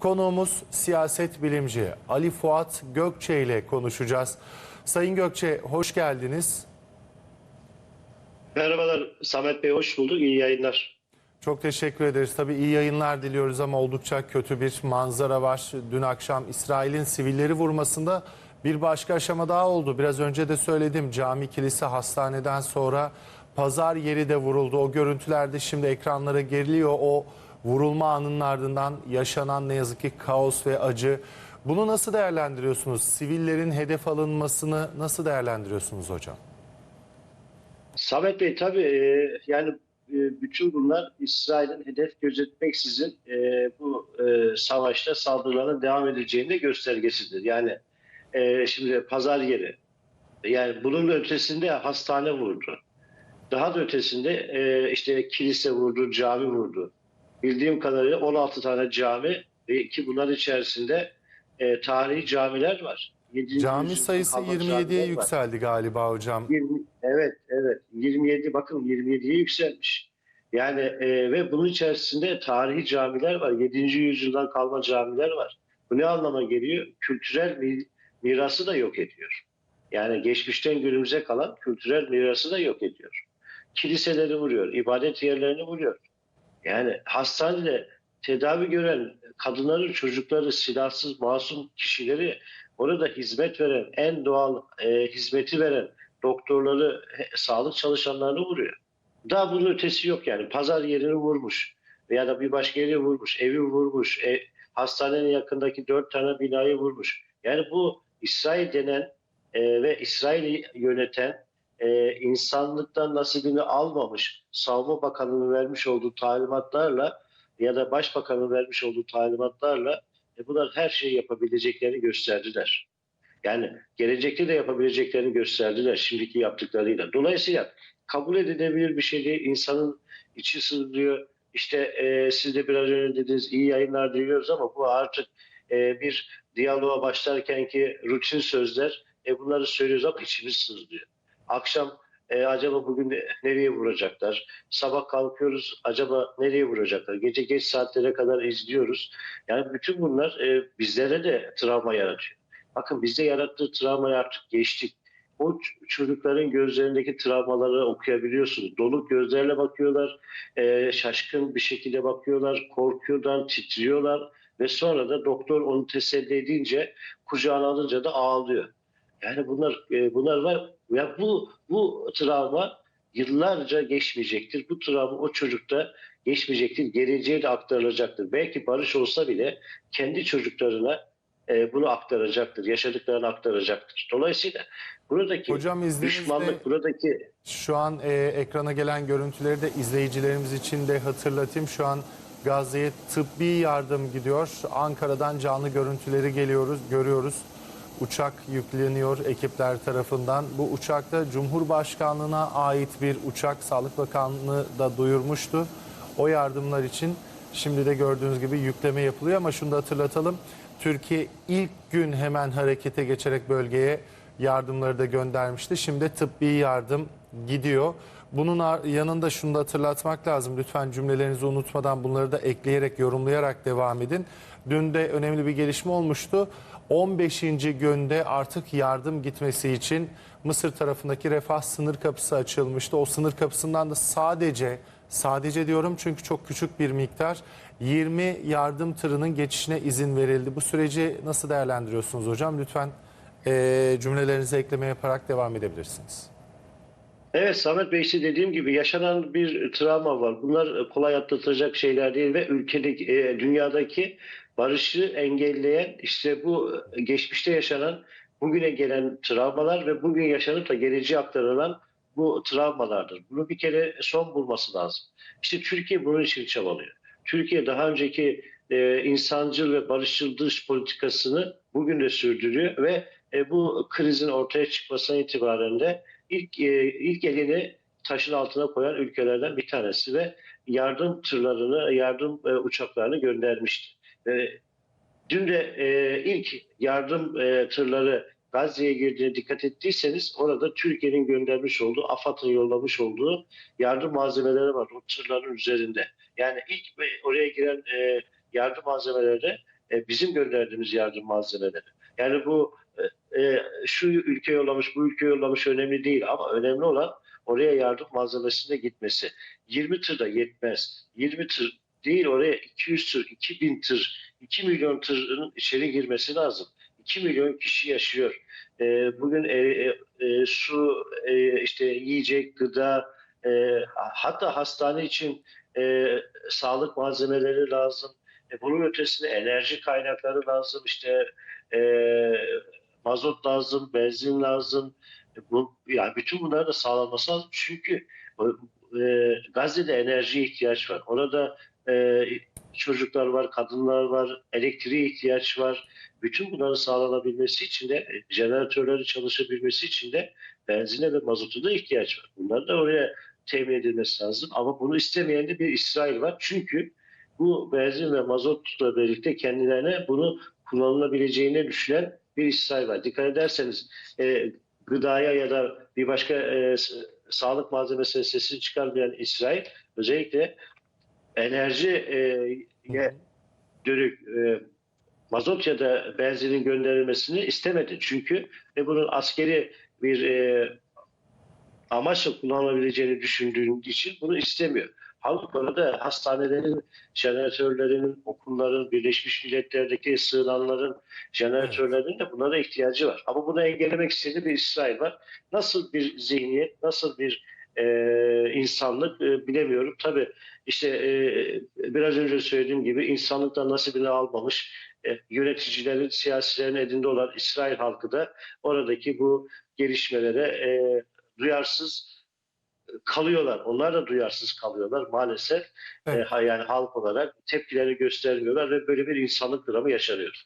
Konuğumuz siyaset bilimci Ali Fuat Gökçe ile konuşacağız. Sayın Gökçe hoş geldiniz. Merhabalar Samet Bey, hoş bulduk. İyi yayınlar. Çok teşekkür ederiz. Tabii iyi yayınlar diliyoruz ama oldukça kötü bir manzara var. Dün akşam İsrail'in sivilleri vurmasında bir başka aşama daha oldu. Biraz önce de söyledim. Cami, kilise, hastaneden sonra pazar yeri de vuruldu. O görüntülerde şimdi ekranlara geriliyor. O vurulma anının ardından yaşanan ne yazık ki kaos ve acı. Bunu nasıl değerlendiriyorsunuz? Sivillerin hedef alınmasını nasıl değerlendiriyorsunuz hocam? Samet Bey tabii e, yani e, bütün bunlar İsrail'in hedef gözetmeksizin e, bu savaşta saldırılarına devam edeceğinin de göstergesidir. Yani şimdi pazar yeri, yani bunun ötesinde hastane vurdu. Daha da ötesinde işte kilise vurdu, cami vurdu. Bildiğim kadarıyla 16 tane cami ve ki bunlar içerisinde e, tarihi camiler var. Yedinci Cami yüzyıldan sayısı kalma 27'ye camiler var. yükseldi galiba hocam. 20, evet, evet. 27 bakın 27'ye yükselmiş. Yani e, ve bunun içerisinde tarihi camiler var. 7. yüzyıldan kalma camiler var. Bu ne anlama geliyor? Kültürel mi- mirası da yok ediyor. Yani geçmişten günümüze kalan kültürel mirası da yok ediyor. Kiliseleri vuruyor, ibadet yerlerini vuruyor. Yani hastanede tedavi gören kadınları, çocukları, silahsız, masum kişileri orada hizmet veren, en doğal e, hizmeti veren doktorları, he- sağlık çalışanlarını vuruyor. Daha bunun ötesi yok yani. Pazar yerini vurmuş veya da bir başka yeri vurmuş, evi vurmuş, e, hastanenin yakındaki dört tane binayı vurmuş. Yani bu İsrail denen e, ve İsrail'i yöneten e, insanlıktan nasibini almamış Savunma Bakanı'nın vermiş olduğu talimatlarla ya da Başbakan'ın vermiş olduğu talimatlarla e, bunlar her şeyi yapabileceklerini gösterdiler. Yani gelecekte de yapabileceklerini gösterdiler şimdiki yaptıklarıyla. Dolayısıyla kabul edilebilir bir şey değil. İnsanın içi sızlıyor. İşte e, siz de biraz önce dediniz iyi yayınlar diliyoruz ama bu artık e, bir diyaloğa başlarken ki rutin sözler. E, bunları söylüyoruz ama içimiz sızlıyor. Akşam e, acaba bugün ne- nereye vuracaklar? Sabah kalkıyoruz acaba nereye vuracaklar? Gece geç saatlere kadar izliyoruz. Yani bütün bunlar e, bizlere de travma yaratıyor. Bakın bizde yarattığı travmayı artık geçtik. O çocukların gözlerindeki travmaları okuyabiliyorsunuz. Donuk gözlerle bakıyorlar, e, şaşkın bir şekilde bakıyorlar, korkuyorlar, titriyorlar ve sonra da doktor onu teselli edince, kucağına alınca da ağlıyor. Yani bunlar e, bunlar var. Ya bu bu travma yıllarca geçmeyecektir. Bu travma o çocukta geçmeyecektir. Geleceğe de aktarılacaktır. Belki barış olsa bile kendi çocuklarına e, bunu aktaracaktır. Yaşadıklarını aktaracaktır. Dolayısıyla buradaki Hocam düşmanlık, buradaki Şu an e, ekrana gelen görüntüleri de izleyicilerimiz için de hatırlatayım. Şu an Gazze'ye tıbbi yardım gidiyor. Ankara'dan canlı görüntüleri geliyoruz, görüyoruz. Uçak yükleniyor ekipler tarafından. Bu uçakta Cumhurbaşkanlığına ait bir uçak. Sağlık Bakanlığı da duyurmuştu. O yardımlar için şimdi de gördüğünüz gibi yükleme yapılıyor ama şunu da hatırlatalım. Türkiye ilk gün hemen harekete geçerek bölgeye yardımları da göndermişti. Şimdi tıbbi yardım gidiyor. Bunun yanında şunu da hatırlatmak lazım. Lütfen cümlelerinizi unutmadan bunları da ekleyerek, yorumlayarak devam edin. Dün de önemli bir gelişme olmuştu. 15. günde artık yardım gitmesi için Mısır tarafındaki Refah sınır kapısı açılmıştı. O sınır kapısından da sadece Sadece diyorum çünkü çok küçük bir miktar 20 yardım tırının geçişine izin verildi. Bu süreci nasıl değerlendiriyorsunuz hocam? Lütfen eee cümlelerinizi ekleme yaparak devam edebilirsiniz. Evet Samet Bey işte dediğim gibi yaşanan bir travma var. Bunlar kolay atlatacak şeyler değil ve ülkedeki, e, dünyadaki barışı engelleyen işte bu geçmişte yaşanan bugüne gelen travmalar ve bugün yaşanıp da geleceğe aktarılan bu travmalardır. Bunu bir kere son bulması lazım. İşte Türkiye bunun için çabalıyor. Türkiye daha önceki e, insancıl ve barışçıl dış politikasını bugün de sürdürüyor ve e, bu krizin ortaya çıkmasına itibaren de ilk e, ilk elini taşın altına koyan ülkelerden bir tanesi ve yardım tırlarını, yardım e, uçaklarını göndermişti. E, dün de e, ilk yardım e, tırları Gazze'ye girdiğine dikkat ettiyseniz orada Türkiye'nin göndermiş olduğu, AFAD'ın yollamış olduğu yardım malzemeleri var o tırların üzerinde. Yani ilk oraya giren yardım malzemeleri e, bizim gönderdiğimiz yardım malzemeleri. Yani bu şu ülke yollamış, bu ülke yollamış önemli değil ama önemli olan oraya yardım malzemesine gitmesi. 20 tır da yetmez. 20 tır değil oraya 200 tır, 2000 tır, 2 milyon tırın içeri girmesi lazım. 2 milyon kişi yaşıyor. E, bugün e, e, su, e, işte yiyecek, gıda, e, hatta hastane için e, sağlık malzemeleri lazım. E, bunun ötesinde enerji kaynakları lazım. İşte e, mazot lazım, benzin lazım. E, bu, yani bütün bunların da sağlanması lazım. Çünkü e, Gazze'de enerjiye ihtiyaç var. Orada e, çocuklar var, kadınlar var, elektriğe ihtiyaç var. Bütün bunların sağlanabilmesi için de e, jeneratörlerin çalışabilmesi için de benzine ve mazota da ihtiyaç var. Bunlar da oraya temin edilmesi lazım. Ama bunu istemeyen de bir İsrail var. Çünkü bu benzin ve mazotla birlikte kendilerine bunu kullanılabileceğini düşünen bir İsrail var. Dikkat ederseniz e, gıdaya ya da bir başka e, sağlık malzemesine sesini çıkarmayan İsrail özellikle enerjiye dönük e, mazot ya da benzinin gönderilmesini istemedi. Çünkü ve bunun askeri bir e, amaçla kullanılabileceğini düşündüğün için bunu istemiyor. Halbuki orada hastanelerin, jeneratörlerinin, okulların, Birleşmiş Milletler'deki sığınanların, jeneratörlerinin de bunlara ihtiyacı var. Ama bunu engellemek istediği bir İsrail var. Nasıl bir zihniyet, nasıl bir e, insanlık e, bilemiyorum. Tabii işte e, biraz önce söylediğim gibi insanlıktan nasibini almamış e, yöneticilerin, siyasilerin elinde olan İsrail halkı da oradaki bu gelişmelere e, duyarsız kalıyorlar. Onlar da duyarsız kalıyorlar maalesef. Evet. E, yani halk olarak tepkilerini göstermiyorlar ve böyle bir insanlık dramı yaşanıyor.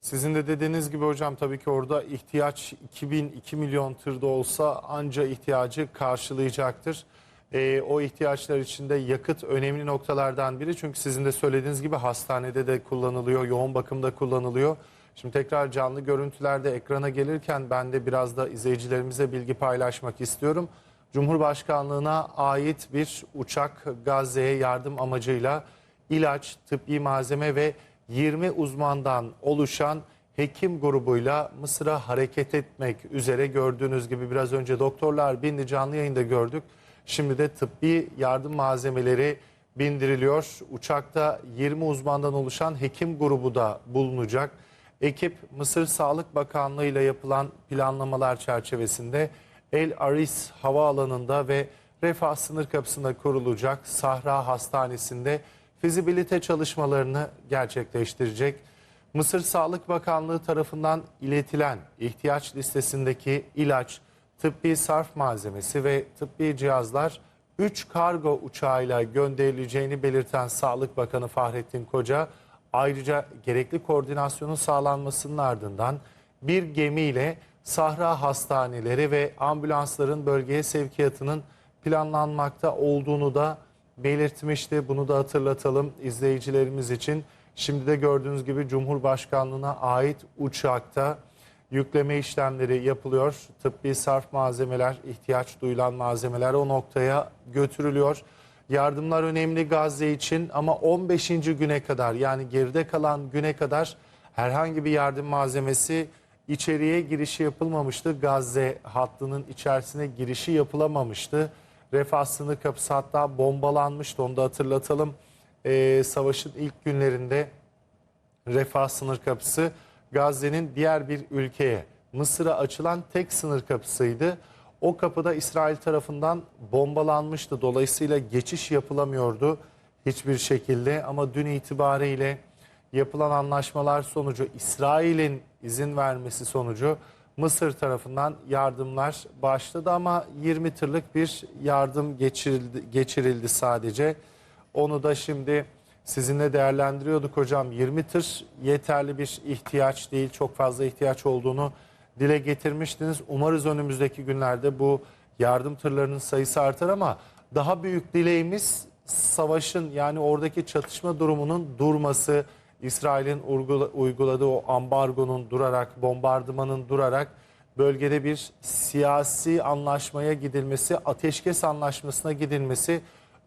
Sizin de dediğiniz gibi hocam tabii ki orada ihtiyaç 2000 2 milyon tırda olsa anca ihtiyacı karşılayacaktır. Ee, o ihtiyaçlar içinde yakıt önemli noktalardan biri. Çünkü sizin de söylediğiniz gibi hastanede de kullanılıyor, yoğun bakımda kullanılıyor. Şimdi tekrar canlı görüntülerde ekrana gelirken ben de biraz da izleyicilerimize bilgi paylaşmak istiyorum. Cumhurbaşkanlığına ait bir uçak Gazze'ye yardım amacıyla ilaç, tıbbi malzeme ve 20 uzmandan oluşan hekim grubuyla Mısır'a hareket etmek üzere gördüğünüz gibi biraz önce doktorlar bindi canlı yayında gördük. Şimdi de tıbbi yardım malzemeleri bindiriliyor. Uçakta 20 uzmandan oluşan hekim grubu da bulunacak. Ekip Mısır Sağlık Bakanlığı ile yapılan planlamalar çerçevesinde El Aris Havaalanı'nda ve Refah sınır kapısında kurulacak Sahra Hastanesi'nde fizibilite çalışmalarını gerçekleştirecek. Mısır Sağlık Bakanlığı tarafından iletilen ihtiyaç listesindeki ilaç, tıbbi sarf malzemesi ve tıbbi cihazlar 3 kargo uçağıyla gönderileceğini belirten Sağlık Bakanı Fahrettin Koca, ayrıca gerekli koordinasyonun sağlanmasının ardından bir gemiyle Sahra hastaneleri ve ambulansların bölgeye sevkiyatının planlanmakta olduğunu da belirtmişti. Bunu da hatırlatalım izleyicilerimiz için. Şimdi de gördüğünüz gibi Cumhurbaşkanlığına ait uçakta yükleme işlemleri yapılıyor. Tıbbi sarf malzemeler, ihtiyaç duyulan malzemeler o noktaya götürülüyor. Yardımlar önemli Gazze için ama 15. güne kadar yani geride kalan güne kadar herhangi bir yardım malzemesi içeriye girişi yapılmamıştı. Gazze hattının içerisine girişi yapılamamıştı. Refah sınır kapısı hatta bombalanmıştı onu da hatırlatalım. Ee, savaşın ilk günlerinde Refah sınır kapısı Gazze'nin diğer bir ülkeye Mısır'a açılan tek sınır kapısıydı. O kapıda İsrail tarafından bombalanmıştı. Dolayısıyla geçiş yapılamıyordu hiçbir şekilde ama dün itibariyle yapılan anlaşmalar sonucu İsrail'in izin vermesi sonucu Mısır tarafından yardımlar başladı ama 20 tırlık bir yardım geçirildi, geçirildi sadece. Onu da şimdi sizinle değerlendiriyorduk hocam. 20 tır yeterli bir ihtiyaç değil. Çok fazla ihtiyaç olduğunu dile getirmiştiniz. Umarız önümüzdeki günlerde bu yardım tırlarının sayısı artar ama daha büyük dileğimiz savaşın yani oradaki çatışma durumunun durması, İsrail'in uygula- uyguladığı o ambargonun durarak, bombardımanın durarak bölgede bir siyasi anlaşmaya gidilmesi, ateşkes anlaşmasına gidilmesi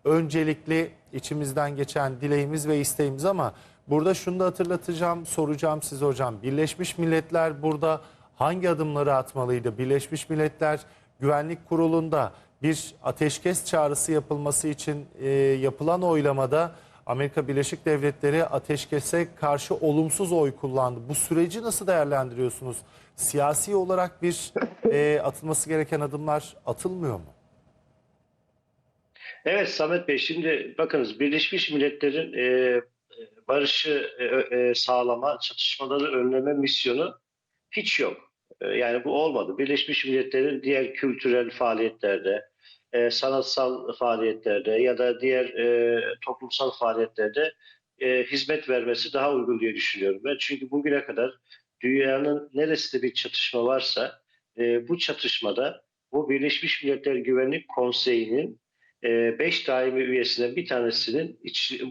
öncelikli içimizden geçen dileğimiz ve isteğimiz ama Burada şunu da hatırlatacağım, soracağım size hocam. Birleşmiş Milletler burada hangi adımları atmalıydı? Birleşmiş Milletler Güvenlik Kurulu'nda bir ateşkes çağrısı yapılması için e, yapılan oylamada Amerika Birleşik Devletleri ateşkese karşı olumsuz oy kullandı. Bu süreci nasıl değerlendiriyorsunuz? Siyasi olarak bir e, atılması gereken adımlar atılmıyor mu? Evet Samet Bey şimdi bakınız Birleşmiş Milletler'in e, barışı e, e, sağlama, çatışmaları önleme misyonu hiç yok. E, yani bu olmadı. Birleşmiş Milletler'in diğer kültürel faaliyetlerde, e, sanatsal faaliyetlerde ya da diğer e, toplumsal faaliyetlerde e, hizmet vermesi daha uygun diye düşünüyorum ben. Çünkü bugüne kadar dünyanın neresinde bir çatışma varsa bu çatışmada bu Birleşmiş Milletler Güvenlik Konseyi'nin e, beş daimi üyesinden bir tanesinin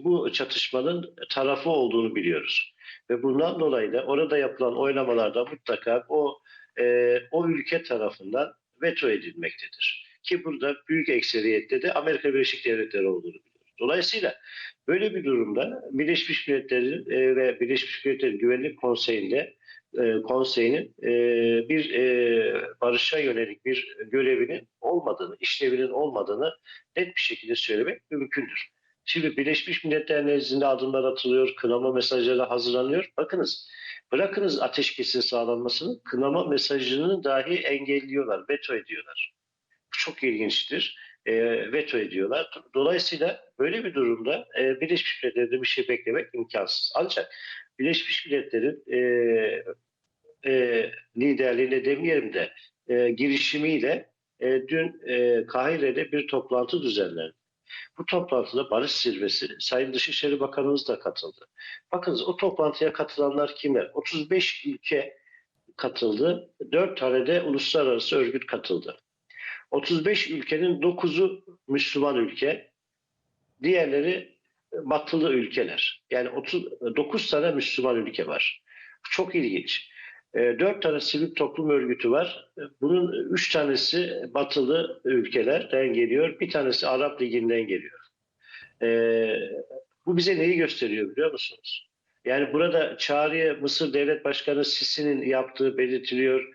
bu çatışmanın tarafı olduğunu biliyoruz. Ve bundan dolayı da orada yapılan oylamalarda mutlaka o o ülke tarafından veto edilmektedir. Ki burada büyük ekseriyette de Amerika Birleşik Devletleri olduğunu biliyoruz. Dolayısıyla böyle bir durumda Birleşmiş Milletler'in e, ve Birleşmiş Milletler Güvenlik Konseyi'nde e, konseyinin e, bir barışa yönelik bir görevinin olmadığını, işlevinin olmadığını net bir şekilde söylemek mümkündür. Şimdi Birleşmiş Milletler nezdinde adımlar atılıyor, kınama mesajları hazırlanıyor. Bakınız, bırakınız ateşkesin sağlanmasını, kınama mesajını dahi engelliyorlar, veto ediyorlar. Çok ilginçtir. E, veto ediyorlar. Dolayısıyla böyle bir durumda e, Birleşmiş Milletler'de bir şey beklemek imkansız. Ancak Birleşmiş Milletler'in e, e, liderliğine demeyelim de e, girişimiyle e, dün e, Kahire'de bir toplantı düzenlendi. Bu toplantıda barış zirvesi, Sayın Dışişleri Bakanımız da katıldı. Bakınız o toplantıya katılanlar kimler? 35 ülke katıldı, 4 tane de uluslararası örgüt katıldı. 35 ülkenin 9'u Müslüman ülke, diğerleri batılı ülkeler. Yani 39 tane Müslüman ülke var. Çok ilginç. E, Dört tane sivil toplum örgütü var. Bunun üç tanesi batılı ülkelerden geliyor. Bir tanesi Arap Ligi'nden geliyor. E, bu bize neyi gösteriyor biliyor musunuz? Yani burada çağrıya Mısır Devlet Başkanı Sisi'nin yaptığı belirtiliyor.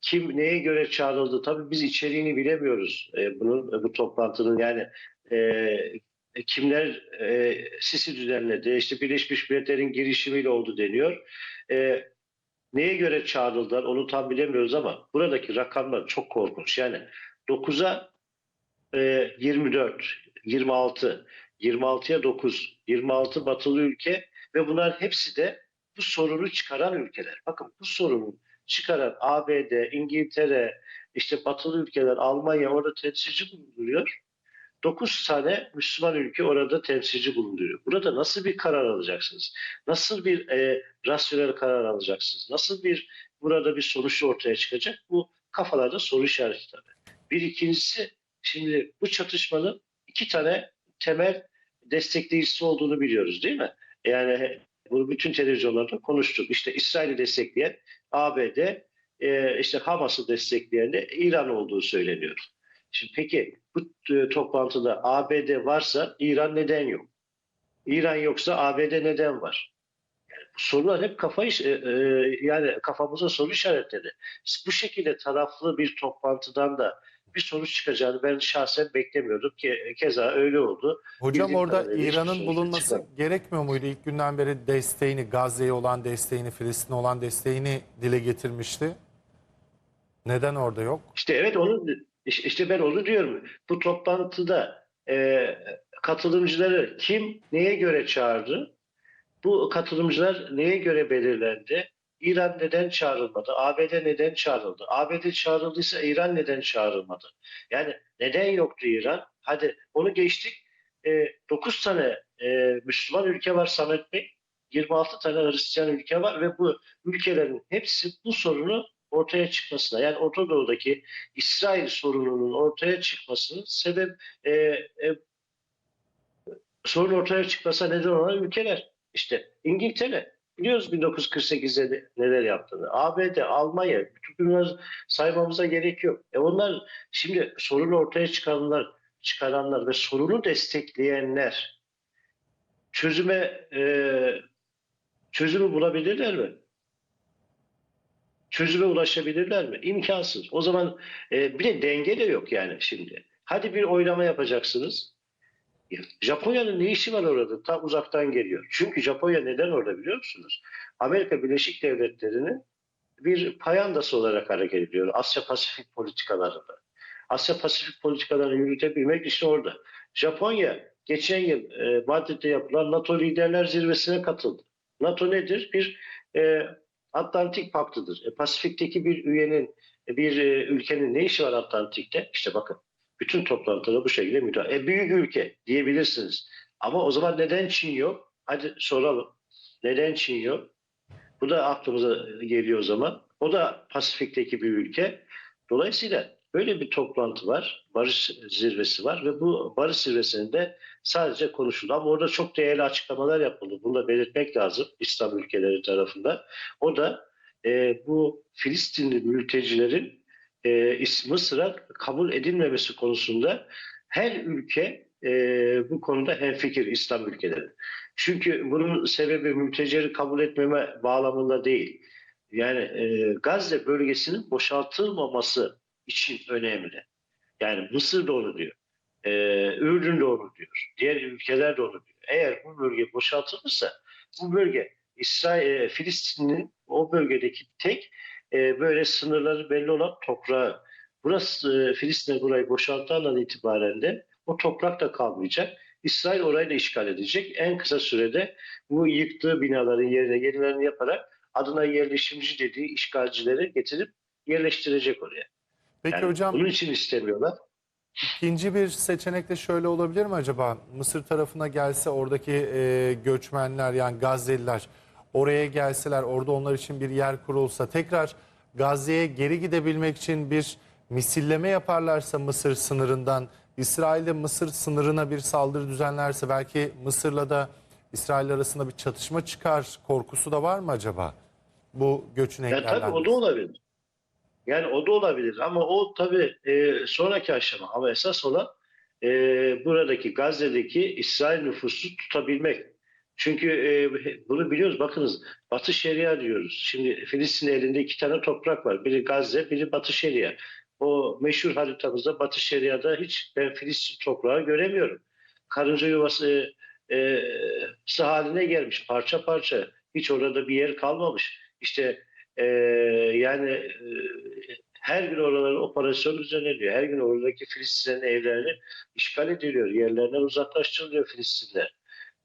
Kim neye göre çağrıldı? Tabii biz içeriğini bilemiyoruz e, bunun bu toplantının. Yani e, kimler e, Sisi düzenledi? İşte Birleşmiş Milletler'in girişimiyle oldu deniyor. E, neye göre çağrıldılar onu tam bilemiyoruz ama buradaki rakamlar çok korkunç. Yani 9'a e, 24, 26, 26'ya 9, 26 batılı ülke ve bunlar hepsi de bu sorunu çıkaran ülkeler. Bakın bu sorunu çıkaran ABD, İngiltere, işte batılı ülkeler, Almanya orada temsilci bulunuyor. 9 tane Müslüman ülke orada temsilci bulunuyor. Burada nasıl bir karar alacaksınız? Nasıl bir e, rasyonel karar alacaksınız? Nasıl bir burada bir sonuç ortaya çıkacak? Bu kafalarda soru işareti tabii. Bir ikincisi şimdi bu çatışmanın iki tane temel destekleyicisi olduğunu biliyoruz değil mi? Yani bunu bütün televizyonlarda konuştuk. İşte İsrail'i destekleyen ABD, e, işte Hamas'ı destekleyen de İran olduğu söyleniyor. Şimdi peki bu e, toplantıda ABD varsa İran neden yok? İran yoksa ABD neden var? Sorular hep kafayı e, e, yani kafamıza soru işaretleri. Bu şekilde taraflı bir toplantıdan da bir sonuç çıkacağını ben şahsen beklemiyordum ki keza öyle oldu. Hocam Bildiğim orada İran'ın sonuç bulunması çıkmadı. gerekmiyor muydu? İlk günden beri desteğini, Gazze'ye olan desteğini, Filistin'e olan desteğini dile getirmişti. Neden orada yok? İşte evet onu işte işte ben onu diyorum. Bu toplantıda e, katılımcıları kim neye göre çağırdı? Bu katılımcılar neye göre belirlendi? İran neden çağrılmadı? ABD neden çağrıldı? ABD çağrıldıysa İran neden çağrılmadı? Yani neden yoktu İran? Hadi onu geçtik. E, 9 tane e, Müslüman ülke var Samet Bey. 26 tane Hristiyan ülke var ve bu ülkelerin hepsi bu sorunu ortaya çıkmasına yani Orta Doğu'daki İsrail sorununun ortaya çıkmasının sebep e, e, sorun ortaya çıkmasına neden olan ülkeler. İşte İngiltere biliyoruz 1948'de de neler yaptığını. ABD, Almanya bütün bunları saymamıza gerek yok. E onlar şimdi sorunu ortaya çıkaranlar, çıkaranlar ve sorunu destekleyenler çözüme e, Çözümü bulabilirler mi? Çözüme ulaşabilirler mi? İmkansız. O zaman e, bir de denge de yok yani şimdi. Hadi bir oylama yapacaksınız. Ya, Japonya'nın ne işi var orada? Tam uzaktan geliyor. Çünkü Japonya neden orada biliyor musunuz? Amerika Birleşik Devletleri'nin bir payandası olarak hareket ediyor Asya Pasifik politikalarında. Asya Pasifik politikalarını yürütebilmek işte orada. Japonya geçen yıl e, Madrid'de yapılan NATO Liderler Zirvesi'ne katıldı. NATO nedir? Bir e, Atlantik Paktı'dır. E, Pasifik'teki bir üyenin, e, bir e, ülkenin ne işi var Atlantik'te? İşte bakın bütün toplantıda bu şekilde müdahale. E, büyük ülke diyebilirsiniz. Ama o zaman neden Çin yok? Hadi soralım. Neden Çin yok? Bu da aklımıza geliyor o zaman. O da Pasifik'teki bir ülke. Dolayısıyla böyle bir toplantı var. Barış zirvesi var ve bu barış zirvesinde sadece konuşuldu. Ama orada çok değerli açıklamalar yapıldı. Bunu da belirtmek lazım İslam ülkeleri tarafından. O da e, bu Filistinli mültecilerin e, Mısır'a kabul edilmemesi konusunda her ülke e, bu konuda hemfikir İslam ülkeleri. Çünkü bunun sebebi mültecileri kabul etmeme bağlamında değil. Yani e, Gazze bölgesinin boşaltılmaması için önemli. Yani Mısır da onu diyor. E, Ürdün de onu diyor. Diğer ülkeler de onu diyor. Eğer bu bölge boşaltılırsa bu bölge İsrail, e, Filistin'in o bölgedeki tek e, böyle sınırları belli olan toprağı. Burası e, Filistin'e burayı boşalttığı andan itibaren de o toprak da kalmayacak. İsrail orayı da işgal edecek. En kısa sürede bu yıktığı binaların yerine yenilerini yaparak adına yerleşimci dediği işgalcileri getirip yerleştirecek oraya. Peki Yani hocam bunun için istemiyorlar. ikinci bir seçenek de şöyle olabilir mi acaba? Mısır tarafına gelse oradaki e, göçmenler yani Gazze'liler oraya gelseler orada onlar için bir yer kurulsa tekrar Gazze'ye geri gidebilmek için bir misilleme yaparlarsa Mısır sınırından İsrail de Mısır sınırına bir saldırı düzenlerse belki Mısır'la da İsrail arasında bir çatışma çıkar korkusu da var mı acaba? Bu göçün Ya tabii o da engellenmesi. olabilir. Yani o da olabilir ama o tabii e, sonraki aşama. Ama esas olan e, buradaki Gazze'deki İsrail nüfusu tutabilmek. Çünkü e, bunu biliyoruz. Bakınız Batı Şeria diyoruz. Şimdi Filistin elinde iki tane toprak var. Biri Gazze, biri Batı Şeria. O meşhur haritamızda Batı Şeria'da hiç ben Filistin toprağı göremiyorum. Karınca yuvası e, e, haline gelmiş parça parça. Hiç orada bir yer kalmamış. İşte ee, yani e, her gün oraların operasyon düzenleniyor. Her gün oradaki Filistinlerin evlerini işgal ediliyor. Yerlerinden uzaklaştırılıyor Filistinler.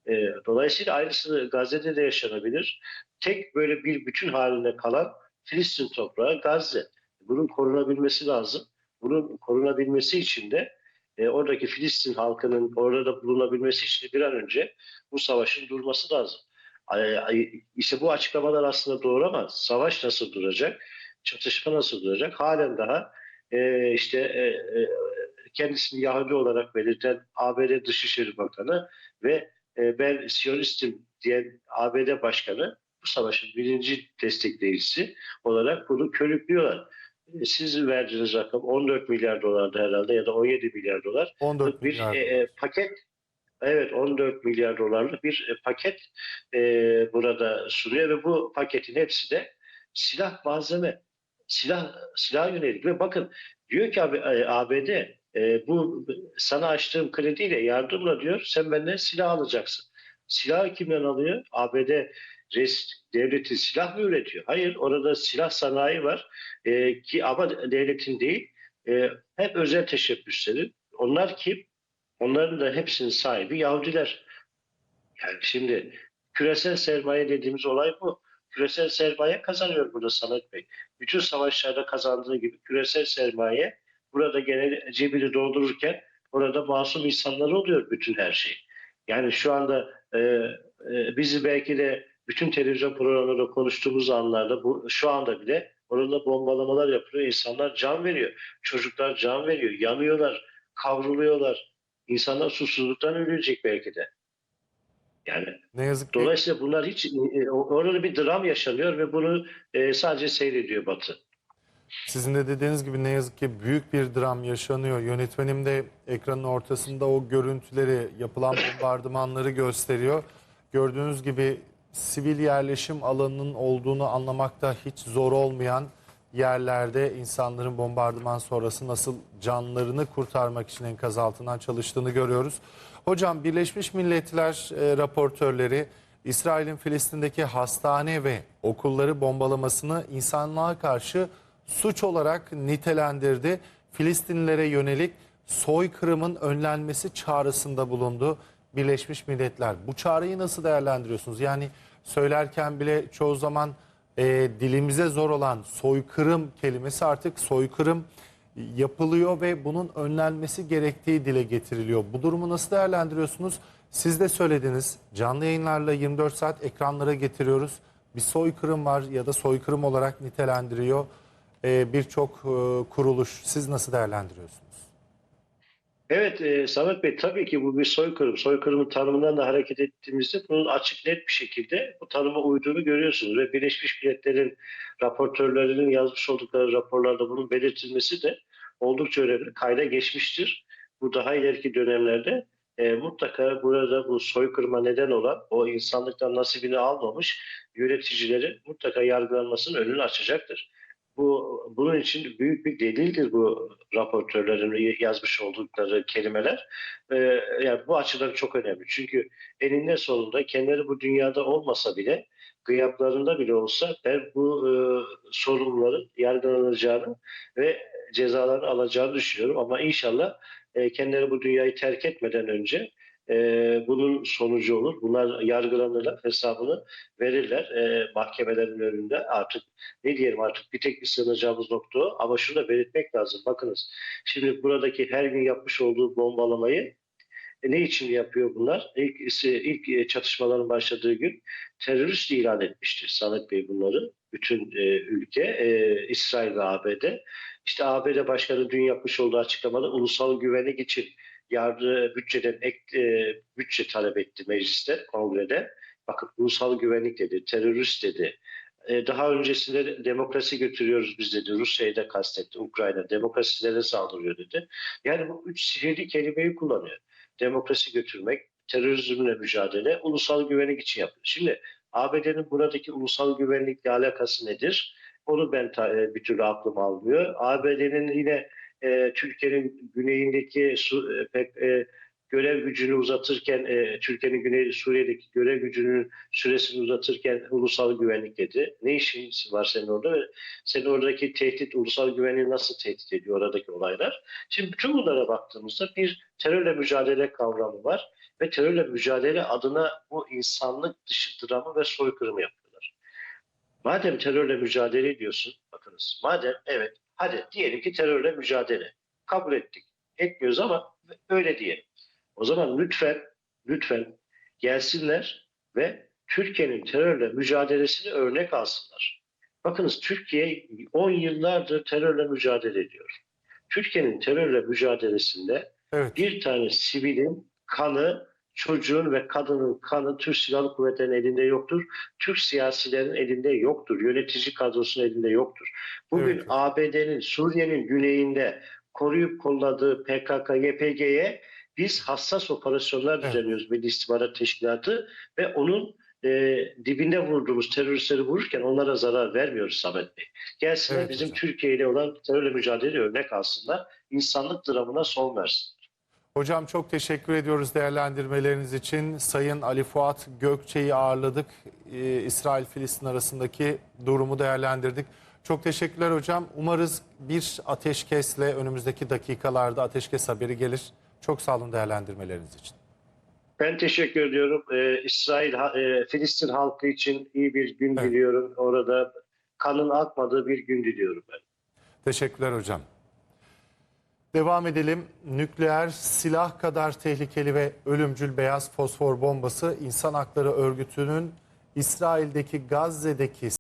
Ee, dolayısıyla aynısı Gazze'de de yaşanabilir. Tek böyle bir bütün halinde kalan Filistin toprağı Gazze. Bunun korunabilmesi lazım. Bunun korunabilmesi için de e, oradaki Filistin halkının orada bulunabilmesi için bir an önce bu savaşın durması lazım. İşte bu açıklamalar aslında doğru ama savaş nasıl duracak? Çatışma nasıl duracak? Halen daha e, işte e, e, kendisini Yahudi olarak belirten ABD Dışişleri Bakanı ve e, ben Siyonistim diyen ABD Başkanı bu savaşın birinci destekleyicisi olarak bunu körüklüyorlar. E, Siz verdiğiniz rakam 14 milyar dolardı herhalde ya da 17 milyar dolar 14 bir milyar. e, e, paket evet 14 milyar dolarlık bir e, paket e, burada sunuyor ve bu paketin hepsi de silah malzeme silah silah yönelik ve bakın diyor ki abi e, ABD e, bu sana açtığım krediyle yardımla diyor sen benden silah alacaksın. Silah kimden alıyor? ABD res, devleti silah mı üretiyor? Hayır orada silah sanayi var E, ki ama devletin değil e, hep özel teşebbüslerin. Onlar kim? Onların da hepsinin sahibi Yahudiler. Yani şimdi küresel sermaye dediğimiz olay bu. Küresel sermaye kazanıyor burada Samet Bey. Bütün savaşlarda kazandığı gibi küresel sermaye burada gene cebini doldururken orada masum insanlar oluyor bütün her şey. Yani şu anda e, e, bizi belki de bütün televizyon programlarında konuştuğumuz anlarda bu, şu anda bile orada bombalamalar yapılıyor. İnsanlar can veriyor. Çocuklar can veriyor. Yanıyorlar. Kavruluyorlar. İnsanlar susuzluktan ölecek belki de. Yani Ne yazık ki dolayısıyla bunlar hiç e, orada bir dram yaşanıyor ve bunu e, sadece seyrediyor Batı. Sizin de dediğiniz gibi ne yazık ki büyük bir dram yaşanıyor. Yönetmenim de ekranın ortasında o görüntüleri, yapılan bombardımanları gösteriyor. Gördüğünüz gibi sivil yerleşim alanının olduğunu anlamakta hiç zor olmayan yerlerde insanların bombardıman sonrası nasıl canlarını kurtarmak için enkaz altından çalıştığını görüyoruz. Hocam Birleşmiş Milletler e, raportörleri İsrail'in Filistin'deki hastane ve okulları bombalamasını insanlığa karşı suç olarak nitelendirdi. Filistinlilere yönelik soykırımın önlenmesi çağrısında bulundu Birleşmiş Milletler. Bu çağrıyı nasıl değerlendiriyorsunuz? Yani söylerken bile çoğu zaman e, dilimize zor olan soykırım kelimesi artık soykırım yapılıyor ve bunun önlenmesi gerektiği dile getiriliyor. Bu durumu nasıl değerlendiriyorsunuz? Siz de söylediniz. Canlı yayınlarla 24 saat ekranlara getiriyoruz. Bir soykırım var ya da soykırım olarak nitelendiriyor e, birçok kuruluş. Siz nasıl değerlendiriyorsunuz? Evet e, Samet Bey tabii ki bu bir soykırım. Soykırımın tanımından da hareket ettiğimizde bunun açık net bir şekilde bu tanıma uyduğunu görüyorsunuz. Ve Birleşmiş Milletler'in raportörlerinin yazmış oldukları raporlarda bunun belirtilmesi de oldukça önemli. Kayda geçmiştir. Bu daha ileriki dönemlerde e, mutlaka burada bu soykırıma neden olan o insanlıktan nasibini almamış yöneticilerin mutlaka yargılanmasının önünü açacaktır. Bu bunun için büyük bir delildir bu raportörlerin yazmış oldukları kelimeler. Ee, yani bu açıdan çok önemli. Çünkü eninde sonunda kendileri bu dünyada olmasa bile gıyaplarında bile olsa ben bu e, sorumluların yargılanacağını ve cezalarını alacağını düşünüyorum. Ama inşallah e, kendileri bu dünyayı terk etmeden önce e, bunun sonucu olur. Bunlar yargılanırlar, hesabını verirler e, mahkemelerin önünde. Artık ne diyelim artık bir tek bir sığınacağımız nokta o. Ama şunu da belirtmek lazım. Bakınız şimdi buradaki her gün yapmış olduğu bombalamayı e, ne için yapıyor bunlar? İlk, ilk çatışmaların başladığı gün terörist ilan etmiştir Samet Bey bunları. Bütün e, ülke, e, İsrail ve ABD. İşte ABD Başkanı dün yapmış olduğu açıklamada ulusal güvenlik için yardı bütçeden ek, e, bütçe talep etti mecliste, kongrede. Bakın ulusal güvenlik dedi, terörist dedi. E, daha öncesinde de demokrasi götürüyoruz biz dedi. Rusya'yı da kastetti, Ukrayna demokrasilere saldırıyor dedi. Yani bu üç sihirli kelimeyi kullanıyor. Demokrasi götürmek, terörizmle mücadele, ulusal güvenlik için yapıyor. Şimdi ABD'nin buradaki ulusal güvenlikle alakası nedir? Onu ben ta, e, bir türlü aklım almıyor. ABD'nin yine e, Türkiye'nin güneyindeki su, e, pek e, görev gücünü uzatırken e, Türkiye'nin güney Suriye'deki görev gücünün süresini uzatırken ulusal güvenlik dedi. Ne işin var senin orada senin oradaki tehdit ulusal güvenliği nasıl tehdit ediyor oradaki olaylar? Şimdi bütün bunlara baktığımızda bir terörle mücadele kavramı var ve terörle mücadele adına bu insanlık dışı dramı ve soykırımı yapıyorlar. Madem terörle mücadele ediyorsun, bakınız madem evet hadi diyelim ki terörle mücadele. Kabul ettik. Etmiyoruz ama öyle diyelim. O zaman lütfen, lütfen gelsinler ve Türkiye'nin terörle mücadelesini örnek alsınlar. Bakınız Türkiye 10 yıllardır terörle mücadele ediyor. Türkiye'nin terörle mücadelesinde Evet. bir tane sivilin kanı, çocuğun ve kadının kanı Türk Silahlı Kuvvetleri'nin elinde yoktur. Türk siyasilerin elinde yoktur. Yönetici kadrosunun elinde yoktur. Bugün Evet. ABD'nin Suriye'nin güneyinde koruyup kolladığı PKK, YPG'ye biz hassas operasyonlar Evet. düzenliyoruz Milli İstihbarat Teşkilatı ve onun e, dibinde vurduğumuz teröristleri vururken onlara zarar vermiyoruz Samet Bey. Gelsinler Evet bizim hocam. Türkiye ile olan terörle mücadele örnek alsınlar. İnsanlık dramına son versin. Hocam çok teşekkür ediyoruz değerlendirmeleriniz için. Sayın Ali Fuat Gökçe'yi ağırladık. Ee, İsrail-Filistin arasındaki durumu değerlendirdik. Çok teşekkürler hocam. Umarız bir ateşkesle önümüzdeki dakikalarda ateşkes haberi gelir. Çok sağ olun değerlendirmeleriniz için. Ben teşekkür ediyorum. Ee, İsrail, e, Filistin halkı için iyi bir gün Evet. diliyorum. Orada kanın akmadığı bir gün diliyorum ben. Teşekkürler hocam. Devam edelim. Nükleer silah kadar tehlikeli ve ölümcül beyaz fosfor bombası insan hakları örgütünün İsrail'deki Gazze'deki